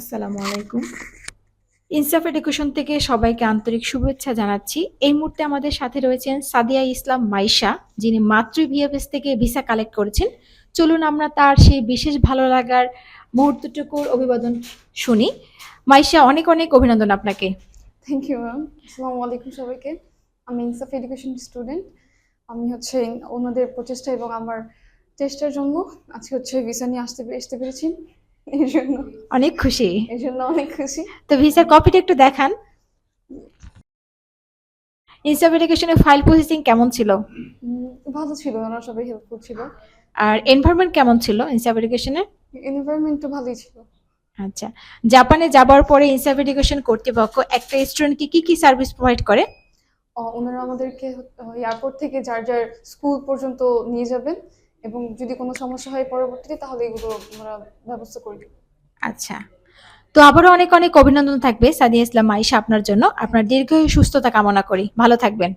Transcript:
আসসালামু আলাইকুম। ইনসাফ এডুকেশন থেকে সবাইকে আন্তরিক শুভেচ্ছা জানাচ্ছি। এই মুহূর্তে আমাদের সাথে রয়েছেন সাদিয়া ইসলাম মাইশা, যিনি মাতৃ ভিএফএস থেকে ভিসা কালেক্ট করেছেন। চলুন আমরা তার সেই বিশেষ ভালো লাগার মুহূর্তটুকুর অভিবাদন শুনি। মাইশা, অনেক অনেক অভিনন্দন আপনাকে। থ্যাংক ইউ ম্যাম আসসালামু আলাইকুম সবাইকে। আমি ইনসাফ এডুকেশন স্টুডেন্ট আমি হচ্ছে ওনাদের প্রচেষ্টা এবং আমার চেষ্টার জন্য আজকে হচ্ছে ভিসা নিয়ে আসতে আসতে পেরেছি। এই জন্য অনেক খুশি। এই জন্য অনেক খুশি। তো ভিসার কপিটা একটু দেখান। ইনসাফ এডুকেশনের ফাইল প্রসেসিং কেমন ছিল? ভালো ছিল ওনারা সবাই হেল্পফুল ছিল আর এনভায়রনমেন্ট কেমন ছিল ইনসাফ এডুকেশনের এনভায়রনমেন্টও ভালোই ছিল। আচ্ছা জাপানে যাবার পরে ইনসাফ এডুকেশন কর্তৃপক্ষ একটা স্টুডেন্টকে কি কি সার্ভিস প্রোভাইড করে? ওনারা আমাদেরকে এয়ারপোর্ট থেকে যার যার স্কুল পর্যন্ত নিয়ে যাবেন। এবং যদি কোনো সমস্যা হয় পরবর্তীতে তাহলে এগুলো আমরা ব্যবস্থা করে আচ্ছা। তো আবারও অনেক অনেক অভিনন্দন থাকবে সাদিয়া ইসলাম আয়েশা আপনার জন্য। আপনার দীর্ঘ সুস্থতা কামনা করি। ভালো থাকবেন।